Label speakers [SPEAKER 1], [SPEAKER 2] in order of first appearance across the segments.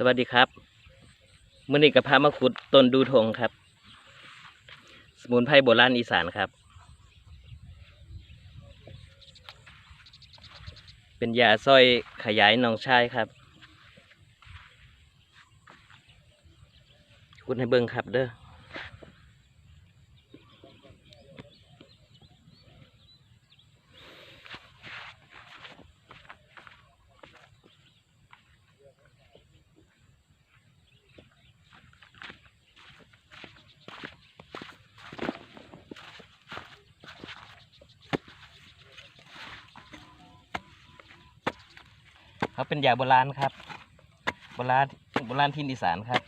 [SPEAKER 1] สวัสดีครับมื่อนี้กับพามาขุดต้นดูทงครับ สมุนไพรโบราณอีสานครับ เป็นยาซอยขยายหนองชายครับ ขุดให้เบิ่งครับเด้อ เขาเป็นยาโบราณครับ โบราณโบราณที่อีสานครับ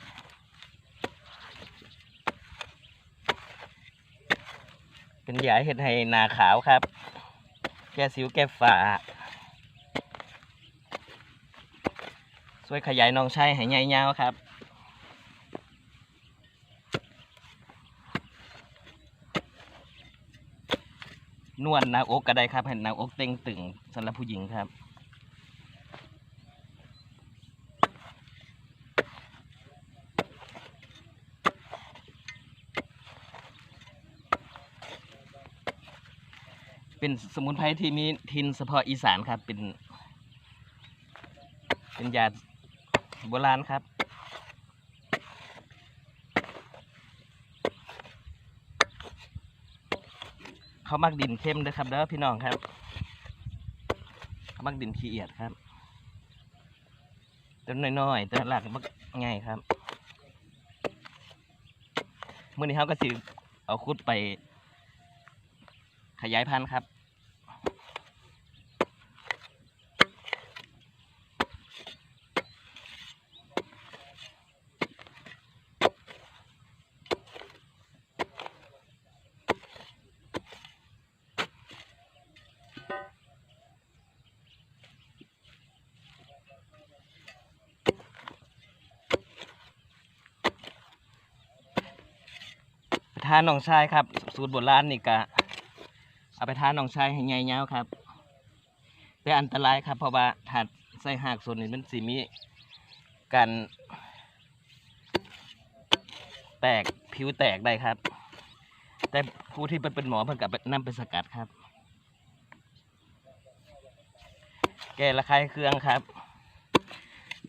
[SPEAKER 1] เป็นยาเห็ดให้นาขาวครับ แก้สิวแก้ฝาช่วยขยายน้องชายให้ใหญ่ยาวครับนวดหน้าอกก็ได้ครับให้หน้าอกเต่งตึงสำหรับผู้หญิงครับ เป็นสมุนไพรที่มีทินเฉพาะอีสานครับ เป็น เป็นยาโบราณครับเขามักดินเข้มเด้อครับเด้อพี่น้องครับเขามักดินขี้เอียดครับต้นน้อยๆต้นหลักมักง่ายครับเมื่อนี้เขาก็สิเอาคุดไป ขยายพันธุ์ครับ ทานน้องชายครับ สูตรโบราณนี่กะ เอาไปทานน้องชายให้ใหญ่ยาวครับ แต่อันตรายครับ เพราะว่าถ้าใส่หากส่วนนี้มันสิมีการแตกผิวแตกได้ครับ แต่ผู้ที่เป็นหมอเพิ่นกับนำไปสกัดครับ แก้ระคายเครื่องครับ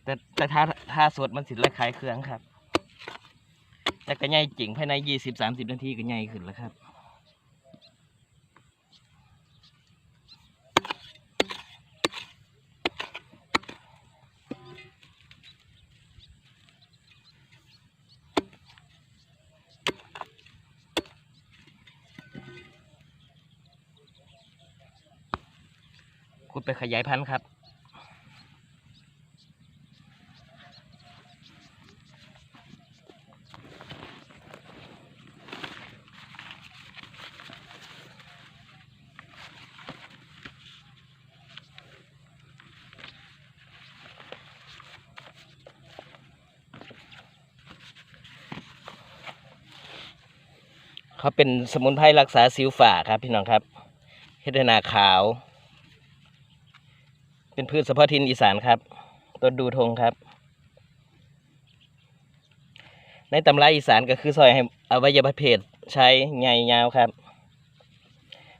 [SPEAKER 1] แต่แต่ถ้าถ้าสดมันสิระคายเครื่องครับ แต่ก็ใหญ่จริงภายในยี่สิบสามสิบนาทีก็ใหญ่ขึ้นแล้วครับ คุณไปขยายพันธุ์ครับเขาเป็นสมุนไพรรักษาสิวฝ่าครับพี่น้องครับเฮดนาขาว เป็นพืชเฉพาะทินอีสานครับ ต้นดูทงครับ ในตำราอีสานก็คือซอยให้อวัยวะเพศใช้ใหญ่ยาวครับ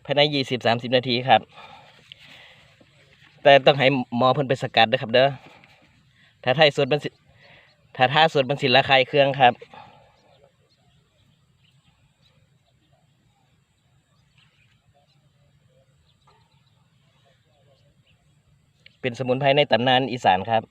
[SPEAKER 1] ภายในยี่สิบสามสิบนาทีครับ แต่ต้องให้หมอเพิ่นไปสกัดด้วยครับเด้อถ้าไทยสดมันสิถ้าท่าสดมันสิระคายเครื่องครับ เป็นสมุนไพรในตำนานอีสานครับ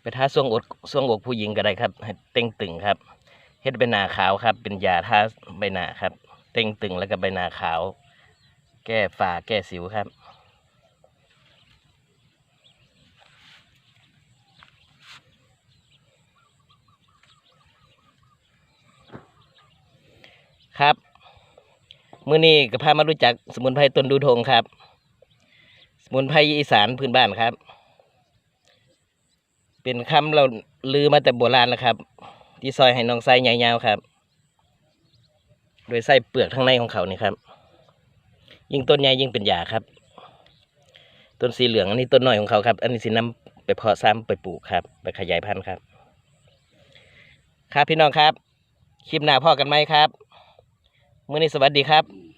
[SPEAKER 1] ไปทาส่วงอกส่วงอกผู้หญิงก็ได้ครับเต่งตึงครับเฮ็ดใบหน้าขาวครับ เป็นยาทาใบหน้าครับ เต่งตึงแล้วก็ใบหน้าขาว แก้ฝ่าแก้สิวครับ ครับมื้อนี้ก็พามารู้จักสมุนไพรต้นดูทงครับ สมุนไพรอีสานพื้นบ้านครับ เป็นคำเราลือมาแต่โบราณแล้วครับ ที่ซอยให้น้องไส้ยาวๆครับ โดยไส้เปลือกข้างในของเขานี่ครับ ยิ่งต้นใหญ่ยิ่งเป็นยาครับ ต้นสีเหลืองอันนี้ต้นหน่อยของเขาครับ อันนี้สีน้ำไปเพาะซ้ำไปปลูกครับ ไปขยายพันธุ์ครับ ครับพี่น้องครับ คลิปหน้าพ่อกันไหมครับ มื่อนี้สวัสดีครับ